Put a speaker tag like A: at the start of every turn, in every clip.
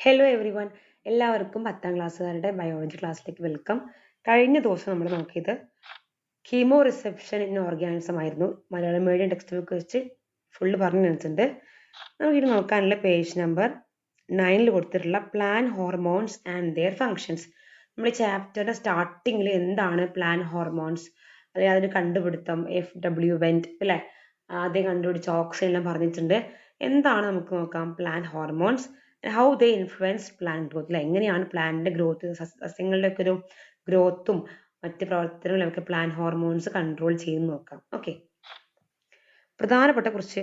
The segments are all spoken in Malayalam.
A: ഹലോ എവറി വൺ എല്ലാവർക്കും പത്താം ക്ലാസ്സുകാരുടെ ബയോളജി ക്ലാസ്സിലേക്ക് വെൽക്കം കഴിഞ്ഞ ദിവസം നമ്മൾ നോക്കിയത് കീമോ റിസെപ്ഷൻ ഇൻ ഓർഗാനിസം ആയിരുന്നു. മലയാളം മീഡിയം ടെക്സ്റ്റ് ബുക്ക് വെച്ച് ഫുള്ള് പറഞ്ഞു തന്നിട്ടുണ്ട്. നമുക്കിത് നോക്കാനുള്ള പേജ് നമ്പർ നയനിൽ കൊടുത്തിട്ടുള്ള plant hormones and their functions നമ്മൾ ചാപ്റ്ററിന്റെ സ്റ്റാർട്ടിങ്ങിൽ എന്താണ് പ്ലാൻ ഹോർമോൺസ് അല്ലെങ്കിൽ അതിന് കണ്ടുപിടുത്തം എഫ് ഡബ്ല്യു വെന്റ് അല്ലേ? ആദ്യം കണ്ടുപിടിച്ച ഓക്സിജൻ എല്ലാം പറഞ്ഞിട്ടുണ്ട്. എന്താണ് നമുക്ക് നോക്കാം? Plant hormones how they influence plant growth അല്ലെ എങ്ങനെയാണ് പ്ലാന്റിന്റെ ഗ്രോത്ത് സസ്യങ്ങളുടെ ഒക്കെ ഒരു ഗ്രോത്തും മറ്റ് പ്രവർത്തനങ്ങളൊക്കെ പ്ലാന്റ് ഹോർമോൺസ് കൺട്രോൾ ചെയ്ത് നോക്കാം. ഓക്കെ പ്രധാനപ്പെട്ട കുറച്ച്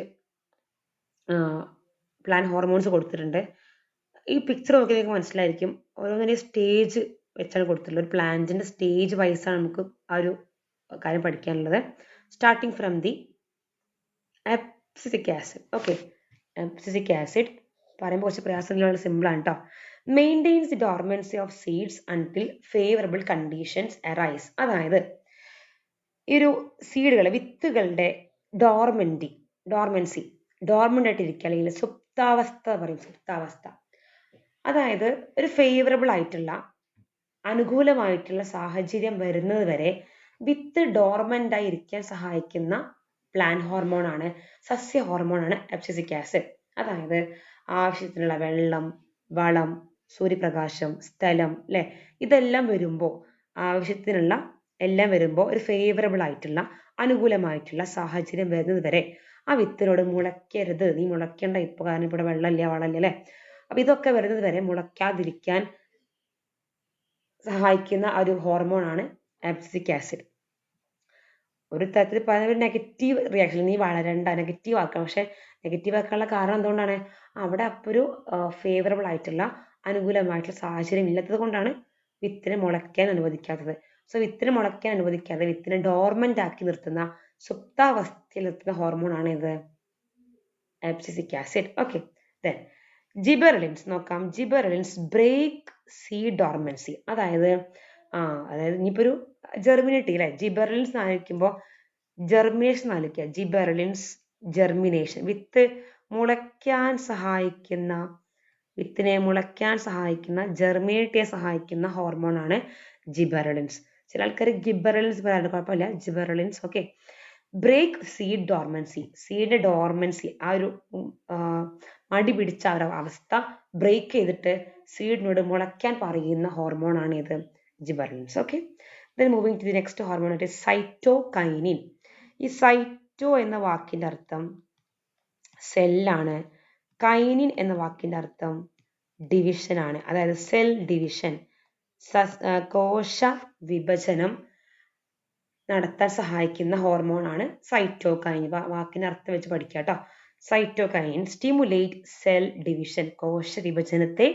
A: പ്ലാൻ ഹോർമോൺസ് കൊടുത്തിട്ടുണ്ട്. ഈ പിക്ചർ നോക്കി നിങ്ങൾക്ക് മനസ്സിലായിരിക്കും. ഓരോന്നിന്റെ സ്റ്റേജ് വെച്ചാണ് കൊടുത്തിട്ടുള്ളത്. ഒരു പ്ലാന്റിന്റെ സ്റ്റേജ് വൈസാണ് നമുക്ക് ആ ഒരു കാര്യം പഠിക്കാനുള്ളത്. Starting from the abscisic acid okay abscisic acid പറയുമ്പോൾ കുറച്ച് പ്രയാസങ്ങളുള്ള സിമ്പിളാണ് കേട്ടോ maintains the dormancy of seeds until favourable conditions arise അതായത് ഈ ഒരു സീഡുകൾ വിത്തുകളുടെ ഡോർമെന്റി ഡോർമെൻസി ഡോർമെന്റ് ആയിട്ടിരിക്കുക. അല്ലെങ്കിൽ സുപ്താവസ്ഥ പറയും സുപ്താവസ്ഥ. അതായത് ഒരു ഫേവറബിൾ ആയിട്ടുള്ള അനുകൂലമായിട്ടുള്ള സാഹചര്യം വരുന്നത് വരെ വിത്ത് ഡോർമെന്റ് ആയി ഇരിക്കാൻ സഹായിക്കുന്ന പ്ലാൻ ആണ് സസ്യ ഹോർമോൺ ആണ് അബ്സിസിക് ആസിഡ് അതായത് ആവശ്യത്തിനുള്ള വെള്ളം വളം സൂര്യപ്രകാശം സ്ഥലം അല്ലെ ഇതെല്ലാം വരുമ്പോൾ ആവശ്യത്തിനുള്ള എല്ലാം വരുമ്പോൾ ഒരു ഫേവറബിൾ ആയിട്ടുള്ള അനുകൂലമായിട്ടുള്ള സാഹചര്യം വരുന്നത് വരെ ആ വിത്തിനോട് മുളയ്ക്കരുത്. നീ മുളയ്ക്കേണ്ട. ഇപ്പൊ കാരണം ഇവിടെ വെള്ളമില്ല വളമില്ല അല്ലെ അപ്പൊ ഇതൊക്കെ വരുന്നത് വരെ മുളയ്ക്കാതിരിക്കാൻ സഹായിക്കുന്ന ഒരു ഹോർമോൺ ആണ് ആബ്സിക് ആസിഡ് ഒരു തരത്തിൽ പറഞ്ഞ ഒരു നെഗറ്റീവ് റിയാക്ഷൻ നീ വളരണ്ട നെഗറ്റീവ് ആക്കണം. പക്ഷെ നെഗറ്റീവ് ആക്കാനുള്ള കാരണം എന്തുകൊണ്ടാണ്? അവിടെ അപ്പോൾ ഒരു ഫേവറബിൾ ആയിട്ടുള്ള അനുകൂലമായിട്ടുള്ള സാഹചര്യം ഇല്ലാത്തത് കൊണ്ടാണ് വിത്തിനെ മുളയ്ക്കാൻ അനുവദിക്കാത്തത്. സോ വിത്തിനെ മുളയ്ക്കാൻ അനുവദിക്കാതെ വിത്തിനെ ഡോർമെന്റ് ആക്കി നിർത്തുന്ന സുപ്താവസ്ഥയിൽ നിർത്തുന്ന ഹോർമോൺ ആണ് ഇത് abscisic acid okay then gibberellins നോക്കാം. ജിബെറലിൻസ് ബ്രേക്ക് സീ ഡോർമൻസി അതായത് ആ അതായത് ഇനിയിപ്പോ ഒരു ജെർമിനേറ്റ് അല്ലെ ജിബെറലിൻസ് ആയിരിക്കുമ്പോൾ ജെർമിനേഷൻ ആലോചിക്കുക. ജിബെറലിൻസ് ജെർമിനേഷൻ വിത്ത് മുളയ്ക്കാൻ സഹായിക്കുന്ന വിത്തിനെ മുളയ്ക്കാൻ സഹായിക്കുന്ന ജെർമിനേറ്റിയെ സഹായിക്കുന്ന ഹോർമോൺ ആണ് ജിബെറലിൻസ് ചില ആൾക്കാർ ഗിബറലിൻസ് പറയാറുണ്ട്. കുഴപ്പമില്ല. Gibberellins okay break seed dormancy seed dormancy ആ ഒരു മടി പിടിച്ച ഒരു അവസ്ഥ ബ്രേക്ക് ചെയ്തിട്ട് സീഡിനോട് മുളയ്ക്കാൻ പറയുന്ന ഹോർമോൺ ആണ് ഇത് gibberellins okay then moving to the next hormone ആയിട്ട് സൈറ്റോകൈനിൻ ഈ സൈറ്റോ എന്ന വാക്കിന്റെ അർത്ഥം സെല്ലാണ് കൈനിൻ എന്ന വാക്കിന്റെ അർത്ഥം ഡിവിഷൻ ആണ്. അതായത് സെൽ ഡിവിഷൻ കോശ വിഭജനം നടത്താൻ സഹായിക്കുന്ന ഹോർമോൺ ആണ് സൈറ്റോകൈൻ വാക്കിന്റെ അർത്ഥം വെച്ച് പഠിക്കുക കേട്ടോ സൈറ്റോകൈൻ സ്റ്റിമുലേറ്റ് സെൽ ഡിവിഷൻ കോശ വിഭജനത്തെ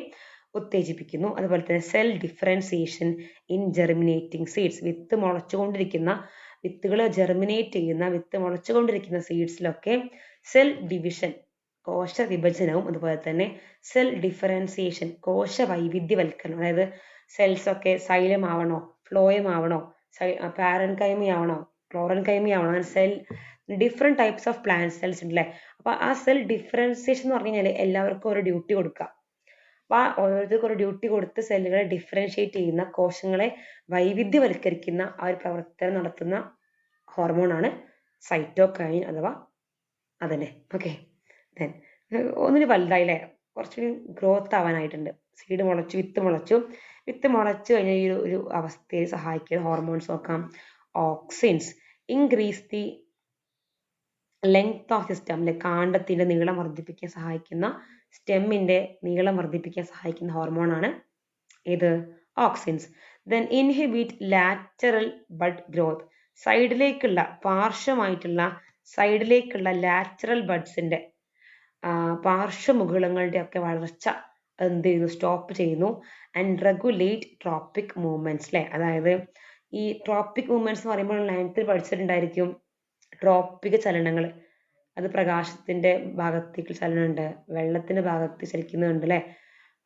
A: ഉത്തേജിപ്പിക്കുന്നു. അതുപോലെ തന്നെ cell differentiation in germinating seeds വിത്ത് മുളച്ചുകൊണ്ടിരിക്കുന്ന വിത്തുകൾ ജെർമിനേറ്റ് ചെയ്യുന്ന വിത്ത് മുളച്ചുകൊണ്ടിരിക്കുന്ന സീഡ്സിലൊക്കെ സെൽ ഡിവിഷൻ കോശ വിഭജനവും അതുപോലെ തന്നെ സെൽ ഡിഫറൻസിയേഷൻ കോശ വൈവിധ്യവൽക്കരണം. അതായത് സെൽസ് ഒക്കെ സൈലം ആവണോ ഫ്ലോയം ആവണോ പാരൻ കൈമി ആവണോ chlorenchyma ആവണോ cell different types of plant cells ഉണ്ടല്ലേ? അപ്പൊ ആ സെൽ ഡിഫറൻസിയേഷൻ എന്ന് പറഞ്ഞു കഴിഞ്ഞാൽ എല്ലാവർക്കും ഒരു ഡ്യൂട്ടി കൊടുക്കുക. അപ്പൊ ആ ഓരോരുത്തർക്കും ഡ്യൂട്ടി കൊടുത്ത് സെല്ലുകളെ ഡിഫറൻഷ്യേറ്റ് ചെയ്യുന്ന കോശങ്ങളെ വൈവിധ്യവൽക്കരിക്കുന്ന ആ ഒരു പ്രവർത്തനം നടത്തുന്ന ഹോർമോൺ ആണ് സൈറ്റോകൈൻ അഥവാ അതന്നെ. ഓക്കെ ദെൻ ഒന്നിന് വലുതായില്ലേ. കുറച്ചുകൂടി ഗ്രോത്ത് ആവാനായിട്ടുണ്ട്. സീഡ് മുളച്ചു വിത്ത് മുളച്ചു. വിത്ത് മുളച്ചു കഴിഞ്ഞ ഈ ഒരു അവസ്ഥയെ സഹായിക്കുന്ന ഹോർമോൺസ് നോക്കാം. Auxins increase the length of the stem അല്ലെ കാണ്ടത്തിന്റെ നീളം വർദ്ധിപ്പിക്കാൻ സഹായിക്കുന്ന സ്റ്റെമ്മിന്റെ നീളം വർദ്ധിപ്പിക്കാൻ സഹായിക്കുന്ന ഹോർമോൺ ആണ് ഇത് auxins then inhibit lateral bud growth സൈഡിലേക്കുള്ള പാർശ്വമായിട്ടുള്ള സൈഡിലേക്കുള്ള ലാറ്ററൽ ബഡ്സിന്റെ പാർശ്വമുകുളങ്ങളുടെ ഒക്കെ വളർച്ച എന്ത് ചെയ്യുന്നു? സ്റ്റോപ്പ് ചെയ്യുന്നു. ആൻഡ് റെഗുലേറ്റ് ട്രോപ്പിക് മൂവ്മെന്റ്സ് അല്ലെ അതായത് ഈ ട്രോപ്പിക് മൂവ്മെന്റ്സ് എന്ന് പറയുമ്പോൾ നയൻത്തിൽ പഠിച്ചിട്ടുണ്ടായിരിക്കും ട്രോപ്പിക ചലനങ്ങൾ അത് പ്രകാശത്തിന്റെ ഭാഗത്തേക്ക് ചലനമുണ്ട്. വെള്ളത്തിന്റെ ഭാഗത്ത് ചലിക്കുന്നുണ്ട് അല്ലെ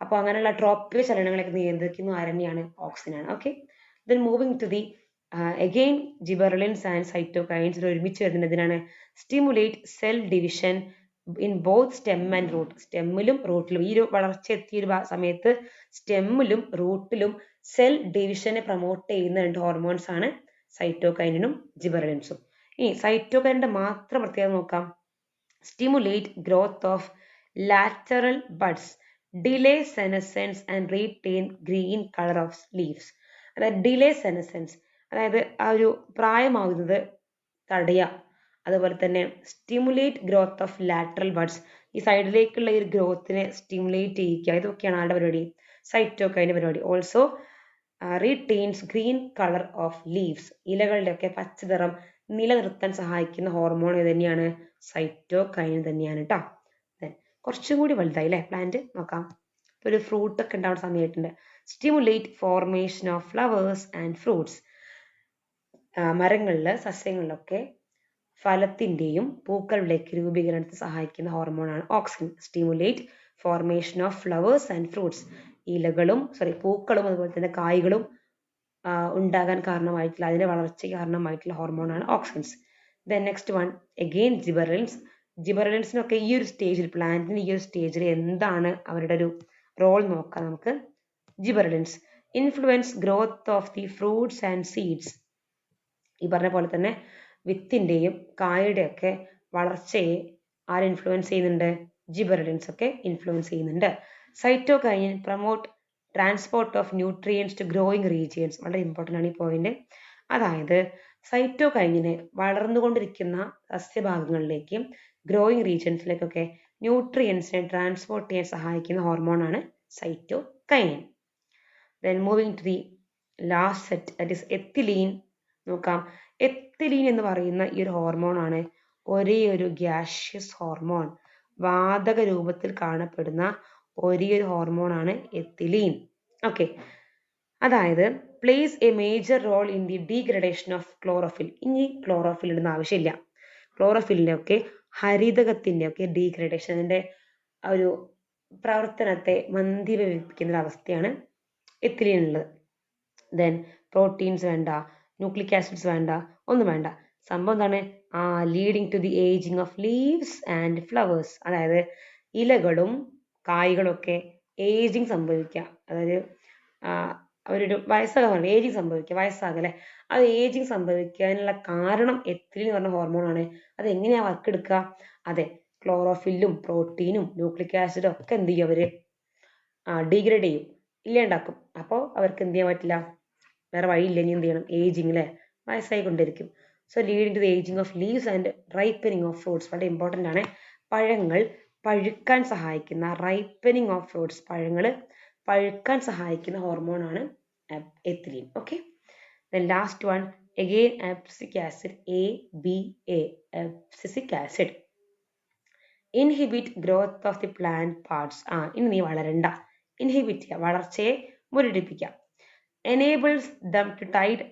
A: അപ്പൊ അങ്ങനെയുള്ള ട്രോപ്പിക ചലനങ്ങളൊക്കെ നിയന്ത്രിക്കുന്ന ആരണ്യാണ് ആണ്. Okay then moving to the again gibberellins and cytokinins ഒരുമിച്ച് വരുന്നതിനാണ് stimulate cell division in both stem and root സ്റ്റെമ്മിലും റൂട്ടിലും ഈ വളർച്ച എത്തിയ ഒരു സമയത്ത് സ്റ്റെമ്മിലും റൂട്ടിലും സെൽ ഡിവിഷനെ പ്രൊമോട്ട് ചെയ്യുന്ന രണ്ട് ഹോർമോൺസ് ആണ് സൈറ്റോകൈനിനും ജിബറലിൻസും ഇനി സൈറ്റോകൈനിന്റെ മാത്രം പ്രത്യേകത നോക്കാം. Stimulate growth of lateral buds delay senescence and retain green colour of leaves അതായത് ഡിലേ സെനസെൻസ് അതായത് ആ ഒരു പ്രായമാകുന്നത് തടയുക. അതുപോലെ തന്നെ stimulate growth of lateral buds ഈ സൈഡിലേക്കുള്ള ഈ ഗ്രോത്തിനെ സ്റ്റിമുലേറ്റ് ചെയ്യിക്കുക ഇതൊക്കെയാണ് ആളുടെ പരിപാടി. സൈറ്റോകൈന്റെ പരിപാടി. Also retains green colour of leaves ഇലകളുടെയൊക്കെ പച്ചനിറം നിലനിർത്താൻ സഹായിക്കുന്ന ഹോർമോൺ ഏത് തന്നെയാണ്? സൈറ്റോകൈൻ തന്നെയാണ് കേട്ടോ കുറച്ചും കൂടി വലുതായി അല്ലേ പ്ലാന്റ് നോക്കാം. ഒരു ഫ്രൂട്ട് ഒക്കെ ഉണ്ടാവുന്ന സമയമായിട്ടുണ്ട് stimulate formation of flowers and fruits മരങ്ങളിൽ സസ്യങ്ങളിലൊക്കെ ഫലത്തിന്റെയും പൂക്കളുടെയൊക്കെ രൂപീകരണത്തിന് സഹായിക്കുന്ന ഹോർമോണാണ് oxygen stimulate formation of flowers and fruits ഇലകളും സോറി പൂക്കളും അതുപോലെ തന്നെ കായ്കളും ഉണ്ടാകാൻ കാരണമായിട്ടുള്ള അതിന്റെ വളർച്ചയ്ക്ക് കാരണമായിട്ടുള്ള ഹോർമോണാണ് auxins then next one again gibberellins ജിബറലിൻസിനൊക്കെ ഈ ഒരു സ്റ്റേജിൽ പ്ലാന്റിന് ഈ ഒരു സ്റ്റേജിൽ എന്താണ് അവരുടെ ഒരു റോൾ നോക്കാം നമുക്ക്. Gibberellins influence growth of the fruits and seeds ഈ പറഞ്ഞ പോലെ തന്നെ വിത്തിന്റെയും കായുടെയൊക്കെ വളർച്ചയെ ആര് ഇൻഫ്ലുവൻസ് ചെയ്യുന്നുണ്ട്? ജിബറലിൻസ് ഒക്കെ ഇൻഫ്ലുവൻസ് ചെയ്യുന്നുണ്ട്. Cytokinin promote transport of nutrients to growing regions വളരെ ഇമ്പോർട്ടന്റ് ആണ് ഈ പോയിന്റ് അതായത് സൈറ്റോ കഴിഞ്ഞിന് വളർന്നുകൊണ്ടിരിക്കുന്ന സസ്യഭാഗങ്ങളിലേക്ക് ഗ്രോയിങ് റീജിയൻസിലേക്കൊക്കെ ന്യൂട്രിയൻസിനെ ട്രാൻസ്പോർട്ട് ചെയ്യാൻ സഹായിക്കുന്ന ഹോർമോണാണ് cytokinin then moving to the last set that is ethylene നോക്കാം. എത്തിലീൻ എന്ന് പറയുന്ന ഈ ഒരു ഹോർമോണാണ് ഒരേ ഒരു ഗ്യാഷ്യസ് ഹോർമോൺ വാതക രൂപത്തിൽ കാണപ്പെടുന്ന ഒരേ ഹോർമോണാണ് എത്തിലീൻ. ഓക്കെ അതായത് plays a major role in the degradation of chlorophyll ഇനി ക്ലോറോഫിൽ ഇടുന്ന ആവശ്യമില്ല. ക്ലോറോഫിലിന്റെ ഒക്കെ ഹരിതകത്തിന്റെ ഒക്കെ ഡീഗ്രഡേഷൻ അതിന്റെ ഒരു പ്രവർത്തനത്തെ മന്ദീഭവിപ്പിക്കുന്ന ഒരു അവസ്ഥയാണ് എത്തിലീൻ ഉള്ളത്. ദെൻ പ്രോട്ടീൻസ് വേണ്ട ന്യൂക്ലിക് ആസിഡ്സ് വേണ്ട ഒന്നും വേണ്ട. സംഭവം എന്താണ്? Leading to the ageing of leaves and flowers അതായത് ഇലകളും കായ്കളൊക്കെ ഏജിങ് സംഭവിക്കുക. അതായത് അവരൊരു വയസ്സാകാൻ ഏജിങ് സംഭവിക്കുക വയസ്സാകുക അല്ലേ അത് ഏജിങ് സംഭവിക്കാനുള്ള കാരണം എത്രയും എന്ന് പറഞ്ഞ ഹോർമോണാണ് അത് എങ്ങനെയാണ് വർക്ക് എടുക്കുക? അതെ ക്ലോറോഫില്ലും പ്രോട്ടീനും ന്യൂക്ലിക് ആസിഡും ഒക്കെ എന്ത് ചെയ്യും അവർ? ഡീഗ്രേഡ് ചെയ്യും. ഇല്ലാണ്ടാക്കും അപ്പോൾ അവർക്ക് എന്ത് ചെയ്യാൻ പറ്റില്ല? വേറെ വഴിയില്ല ഇനി എന്ത് ചെയ്യണം? ഏജിങ് അല്ലേ വയസ്സായിക്കൊണ്ടിരിക്കും. So leading to the ageing of leaves and ripening of fruits വളരെ ഇമ്പോർട്ടന്റ് ആണ്. പഴങ്ങൾ പഴുക്കാൻ സഹായിക്കുന്ന റൈപ്പനിങ് ഓഫ് ഫ്രൂട്ട്സ് പഴങ്ങൾ പഴുക്കാൻ സഹായിക്കുന്ന ഹോർമോണാണ് ethylene okay last one again abscisic acid A B A abscisic acid inhibit growth of the plant parts ആ ഇനി നീ വളരണ്ട. ഇൻഹിബിറ്റ് ചെയ്യുക വളർച്ചയെ മുരടിപ്പിക്കുക enables them to tide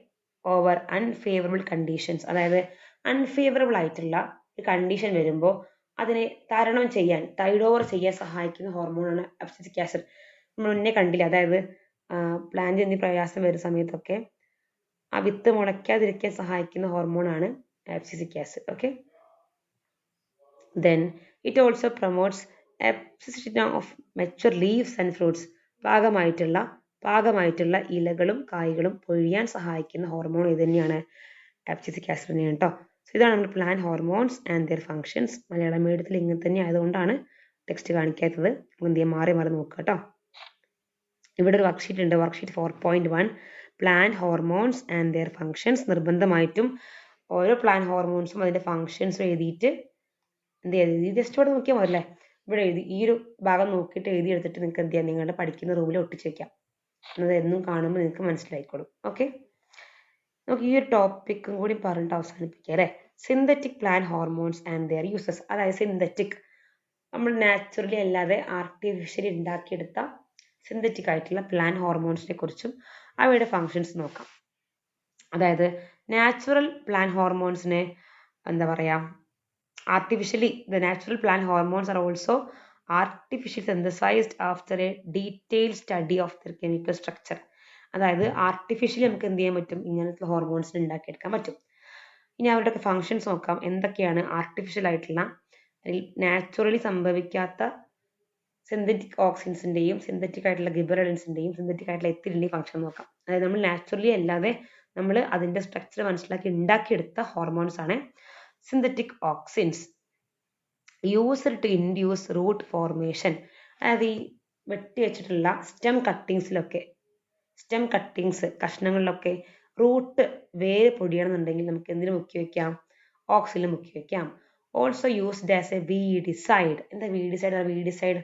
A: over unfavourable conditions അതായത് അൺഫേവറബിൾ ആയിട്ടുള്ള കണ്ടീഷൻ വരുമ്പോൾ അതിനെ തരണം ചെയ്യാൻ ടൈഡ് ഓവർ ചെയ്യാൻ സഹായിക്കുന്ന ഹോർമോണാണ് അബ്സിസിക് ആസിഡ് നമ്മൾ മുന്നേ കണ്ടില്ല അതായത് പ്ലാന്റ് എന്നീ പ്രയാസം വരുന്ന സമയത്തൊക്കെ ആ വിത്ത് മുളയ്ക്കാതിരിക്കാൻ സഹായിക്കുന്ന ഹോർമോണാണ് abscisic acid okay then it also promotes abscission of mature leaves and fruits പാകമായിട്ടുള്ള പാകമായിട്ടുള്ള ഇലകളും കായ്കളും പൊഴിയാൻ സഹായിക്കുന്ന ഹോർമോൺ ഇത് തന്നെയാണ് അബ്സിസിക് ആസിഡ് തന്നെയാണ് കേട്ടോ സോ ഇതാണ് നമ്മുടെ plant hormones and their functions Malayalam മീഡിയത്തിൽ ഇങ്ങനെ തന്നെ ആയതുകൊണ്ടാണ് ടെക്സ്റ്റ് കാണിക്കാത്തത്. എന്ത് ചെയ്യാം? മാറി മാറി നോക്കുക കേട്ടോ ഇവിടെ ഒരു വർക്ക്ഷീറ്റ് ഉണ്ട്. Worksheet four point one plant hormones and their functions നിർബന്ധമായിട്ടും ഓരോ പ്ലാൻ ഹോർമോൺസും അതിന്റെ ഫങ്ഷൻസും എഴുതിയിട്ട് എന്ത് ചെയ്യാം? ജസ്റ്റ് ഇവിടെ നോക്കിയാൽ മതി അല്ലേ? ഇവിടെ എഴുതി ഈ ഒരു ഭാഗം നോക്കിയിട്ട് എഴുതി എടുത്തിട്ട് നിങ്ങൾക്ക് എന്ത് ചെയ്യാം? നിങ്ങളുടെ പഠിക്കുന്ന റൂമിൽ ഒട്ടിച്ച് വയ്ക്കാം എന്നത് എന്നും കാണുമ്പോൾ നിങ്ങൾക്ക് മനസ്സിലായിക്കോളും. ഓക്കെ നമുക്ക് ഈ ഒരു ടോപ്പിക്കും കൂടി പറഞ്ഞിട്ട് അവസാനിപ്പിക്കാം അല്ലേ? Synthetic plant hormones and their uses അതായത് സിന്തറ്റിക് നമ്മൾ നാച്ചുറലി അല്ലാതെ ആർട്ടിഫിഷ്യലി ഉണ്ടാക്കിയെടുത്ത സിന്തറ്റിക് ആയിട്ടുള്ള പ്ലാന്റ് ഹോർമോൺസിനെ കുറിച്ചും അവയുടെ ഫങ്ഷൻസ് നോക്കാം. അതായത് നാച്ചുറൽ പ്ലാൻ ഹോർമോൺസിനെ എന്താ പറയുക artificially the natural plant hormones are also artificial synthesized after a detail study of their chemical structure അതായത് ആർട്ടിഫിഷ്യലി നമുക്ക് എന്ത് ചെയ്യാൻ പറ്റും? ഇങ്ങനത്തെ ഹോർമോൺസ് ഉണ്ടാക്കിയെടുക്കാൻ പറ്റും. ഇനി അവരുടെ ഫങ്ഷൻസ് നോക്കാം. എന്തൊക്കെയാണ് ആർട്ടിഫിഷ്യൽ ആയിട്ടുള്ള അല്ലെങ്കിൽ നാച്ചുറലി സംഭവിക്കാത്ത സിന്തറ്റിക് ഓക്സിൻസിന്റെയും സിന്തറ്റിക് ആയിട്ടുള്ള ഗിബറലിൻസിന്റെയും സിന്തറ്റിക് ആയിട്ടുള്ള എത്തിലിന്റെയും ഫങ്ഷൻ നോക്കാം. അതായത് നമ്മൾ നാച്ചുറലി അല്ലാതെ നമ്മൾ അതിന്റെ സ്ട്രക്ചർ മനസ്സിലാക്കി ഉണ്ടാക്കിയെടുത്ത ഹോർമോൺസ് ആണ് synthetic auxins used to induce root formation അതായത് ഈ വെട്ടി വെച്ചിട്ടുള്ള സ്റ്റെം കട്ടിങ്സിലൊക്കെ സ്റ്റെം കട്ടിങ്സ് കഷ്ണങ്ങളിലൊക്കെ റൂട്ട് വേര് പൊടിയണമെന്നുണ്ടെങ്കിൽ നമുക്ക് എന്തിനു മുക്കി വെക്കാം? ഓക്സിലും മുക്കി വെക്കാം. Also used as a weedicide എന്താ വീഡിസൈഡ് വീഡിസൈഡ്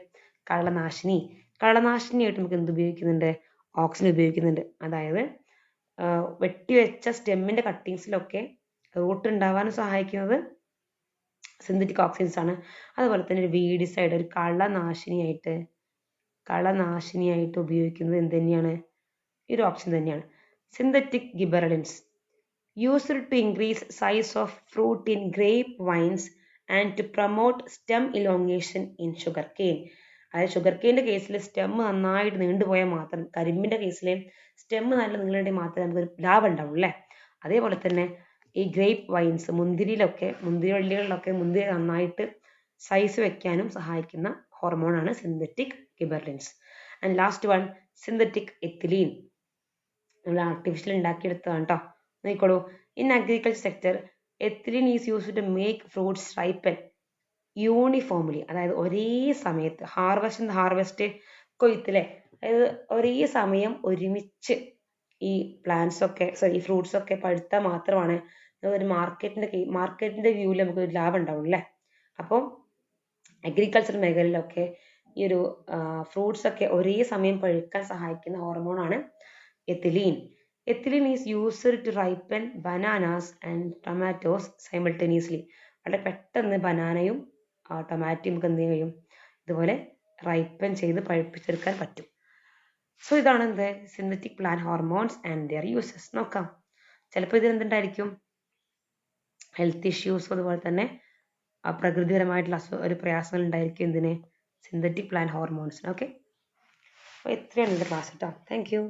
A: കളനാശിനി കളനാശിനിയായിട്ട് നമുക്ക് എന്ത് ഉപയോഗിക്കുന്നുണ്ട്? ഓക്സിജൻ ഉപയോഗിക്കുന്നുണ്ട്. അതായത് വെട്ടിവെച്ച സ്റ്റെമ്മിന്റെ കട്ടിങ്സിലൊക്കെ റൂട്ട് ഉണ്ടാവാനും സഹായിക്കുന്നത് സിന്തറ്റിക് ഓക്സിജൻസ് ആണ്. അതുപോലെ തന്നെ ഒരു വീഡിസൈഡ് ഒരു കളനാശിനിയായിട്ട് കളനാശിനിയായിട്ട് ഉപയോഗിക്കുന്നത് എന്ത് തന്നെയാണ്? ഈ ഒരു ഓപ്ഷൻ തന്നെയാണ്. Synthetic gibberellins used to increase size of fruit in grape vines and to promote stem elongation in sugarcane അതായത് ഷുഗർ കെയിന്റെ കേസിൽ സ്റ്റെം നന്നായിട്ട് നീണ്ടുപോയാൽ മാത്രം കരിമ്പിന്റെ കേസിൽ സ്റ്റെം നല്ല നീളേണ്ടി മാത്രമേ നമുക്ക് ലാഭം ഉണ്ടാവുള്ളൂ അല്ലേ? അതേപോലെ തന്നെ ഈ ഗ്രേപ്പ് വൈൻസ് മുന്തിരിയിലൊക്കെ മുന്തിരി വള്ളികളിലൊക്കെ മുന്തിരി നന്നായിട്ട് സൈസ് വെക്കാനും സഹായിക്കുന്ന ഹോർമോണാണ് synthetic gibberellins and last one synthetic ethylene നമ്മൾ ആർട്ടിഫിഷ്യൽ ഉണ്ടാക്കിയെടുത്തതാണ് കേട്ടോ നോക്കിക്കോളൂ. In agriculture sector ethylene is use to make fruits ripen uniformly അതായത് ഒരേ സമയത്ത് ഹാർവസ്റ്റ് ഹാർവെസ്റ്റ് ല്ലേ അതായത് ഒരേ സമയം ഒരുമിച്ച് ഈ പ്ലാന്റ്സ് ഒക്കെ സോറി ഈ ഫ്രൂട്ട്സ് ഒക്കെ പഴുത്താൽ മാത്രമാണ് ഒരു മാർക്കറ്റിന്റെ മാർക്കറ്റിന്റെ വ്യൂവിൽ നമുക്ക് ഒരു ലാഭം ഉണ്ടാവും അല്ലേ അപ്പോൾ അഗ്രികൾച്ചർ മേഖലയിലൊക്കെ ഈ ഒരു ഫ്രൂട്ട്സ് ഒക്കെ ഒരേ സമയം പഴുക്കാൻ സഹായിക്കുന്ന ഹോർമോണാണ് ethylene ethylene is used to ripen bananas and tomatoes simultaneously വളരെ പെട്ടെന്ന് ബനാനയും ടൊമാറ്റോയും ഒക്കെ എന്ത് ചെയ്യും? ഇതുപോലെ റൈപ്പൻ ചെയ്ത് പഴുപ്പിച്ചെടുക്കാൻ പറ്റും. സോ ഇതാണ് എന്ത്? Synthetic plant hormones and their uses നോക്കാം. ചിലപ്പോൾ ഇതിനെന്തുണ്ടായിരിക്കും ഹെൽത്ത് ഇഷ്യൂസ് അതുപോലെ തന്നെ പ്രകൃതിപരമായിട്ടുള്ള അസു ഒരു പ്രയാസങ്ങൾ ഉണ്ടായിരിക്കും എന്തിന്? സിന്തറ്റിക് പ്ലാന്റ് ഹോർമോൺസിന് ഓക്കെ അപ്പോൾ ഇത്രയാണ് എന്റെ ക്ലാസ് കേട്ടോ താങ്ക് യു